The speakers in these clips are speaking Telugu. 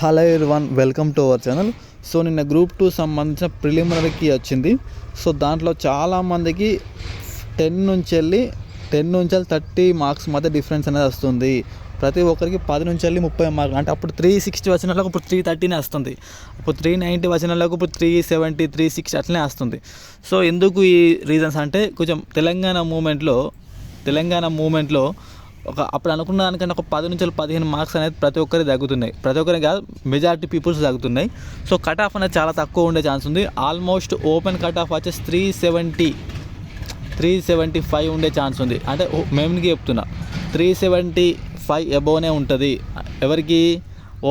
Hello one welcome to our channel. So నిన్న గ్రూప్ టూ సంబంధించిన ప్రిలిమినరీకి వచ్చింది. సో దాంట్లో చాలామందికి టెన్ నుంచి వెళ్ళి టెన్ నుంచి వెళ్ళి థర్టీ మార్క్స్ మధ్య డిఫరెన్స్ అనేది వస్తుంది. ప్రతి ఒక్కరికి పది నుంచి వెళ్ళి ముప్పై మార్కులు అంటే అప్పుడు త్రీ సిక్స్టీ వచ్చిన వాళ్ళకి ఇప్పుడు త్రీ థర్టీనే వస్తుంది. ఇప్పుడు త్రీ నైంటీ వచ్చిన వాళ్ళకి ఇప్పుడు త్రీ సెవెంటీ త్రీ సిక్స్టీ అట్లనే వస్తుంది. సో ఎందుకు ఈ రీజన్స్ అంటే కొంచెం తెలంగాణ మూమెంట్లో తెలంగాణ మూమెంట్లో ఒక అప్పుడు అనుకున్న దానికన్నా ఒక పది నుంచి పదిహేను మార్క్స్ అనేది ప్రతి ఒక్కరికి తగ్గుతున్నాయి. ప్రతి ఒక్కరికి కాదు మెజారిటీ పీపుల్స్ తగ్గుతున్నాయి. సో కట్ ఆఫ్ అనేది చాలా తక్కువ ఉండే ఛాన్స్ ఉంది. ఆల్మోస్ట్ ఓపెన్ కట్ ఆఫ్ వచ్చేసి three seventy three seventy five ఉండే ఛాన్స్ ఉంది. అంటే మేముకి చెప్తున్నా? త్రీ సెవెంటీ ఫైవ్ అబోవ్నే ఉంటుంది. ఎవరికి?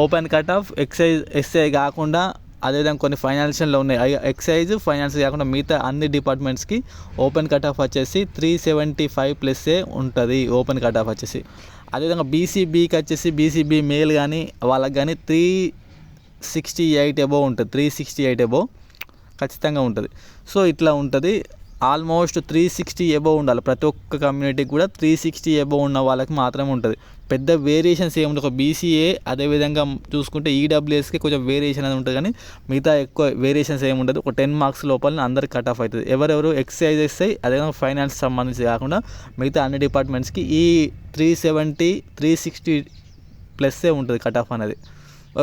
Open cut off excise SI కాకుండా అదేవిధంగా కొన్ని ఫైనాన్షియల్లో ఉన్నాయి. ఎక్సైజ్ ఫైనాన్స్ కాకుండా మిగతా అన్ని డిపార్ట్మెంట్స్కి ఓపెన్ కట్ ఆఫ్ వచ్చేసి త్రీ సెవెంటీ ఫైవ్ ప్లస్సే ఉంటుంది ఓపెన్ కట్ ఆఫ్ వచ్చేసి. అదేవిధంగా బీసీబీకి వచ్చేసి బీసీబీ మేల్ కానీ వాళ్ళకి కానీ త్రీ సిక్స్టీ ఎయిట్ ఎబో ఉంటుంది. త్రీ సిక్స్టీ ఎయిట్ ఎబో ఖచ్చితంగా ఉంటుంది. సో ఇట్లా ఉంటుంది. ఆల్మోస్ట్ త్రీ సిక్స్టీ ఎబో ఉండాలి. ప్రతి ఒక్క కమ్యూనిటీకి కూడా త్రీ సిక్స్టీ ఎబో ఉన్న వాళ్ళకి మాత్రమే ఉంటుంది. పెద్ద వేరియేషన్స్ ఏముంది ఒక బీసీఏ అదేవిధంగా చూసుకుంటే ఈడబ్ల్యూఎస్కి కొంచెం వేరియేషన్ అనేది ఉంటుంది కానీ మిగతా ఎక్కువ వేరియేషన్స్ ఏముండదు ఒక టెన్ మార్క్స్ లోపల అందరికి కట్ ఆఫ్ అవుతుంది ఎవరెవరు ఎక్సైజ్ చేస్తాయి అదేవిధంగా ఫైనాన్స్ సంబంధించి కాకుండా మిగతా అన్ని డిపార్ట్మెంట్స్కి ఈ త్రీ సెవెంటీ త్రీ సిక్స్టీ ప్లస్సే ఉంటుంది కట్ ఆఫ్ అనేది.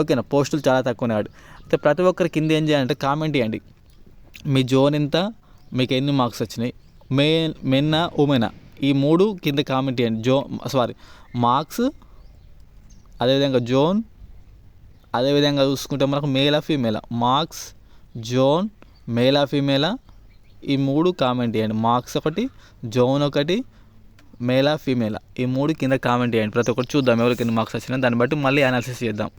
ఓకేనా? పోస్టులు చాలా తక్కువనే ఆడు అయితే ప్రతి ఒక్కరి కింద ఏం చేయాలంటే కామెంట్ చేయండి. మీ జోన్ ఎంత మీకు ఎన్ని మార్క్స్ వచ్చినాయి? మే మెన్నా ఉమెనా ఈ మూడు కింద కామెంట్ చేయండి. జో సారీ మార్క్స్ అదేవిధంగా జోన్ అదేవిధంగా చూసుకుంటే మనకు మేలా ఫీమేలా? మార్క్స్ జోన్ మేలా ఫీమేలా? ఈ మూడు కామెంట్ చేయండి. మార్క్స్ ఒకటి జోన్ ఒకటి మేలా ఫీమేలా? ఈ మూడు కింద కామెంట్ చేయండి. ప్రతి ఒక్కటి చూద్దాం ఎవరికి ఎన్ని మార్క్స్ వచ్చినా దాన్ని బట్టి మళ్ళీ అనాలిసిస్ చేద్దాం.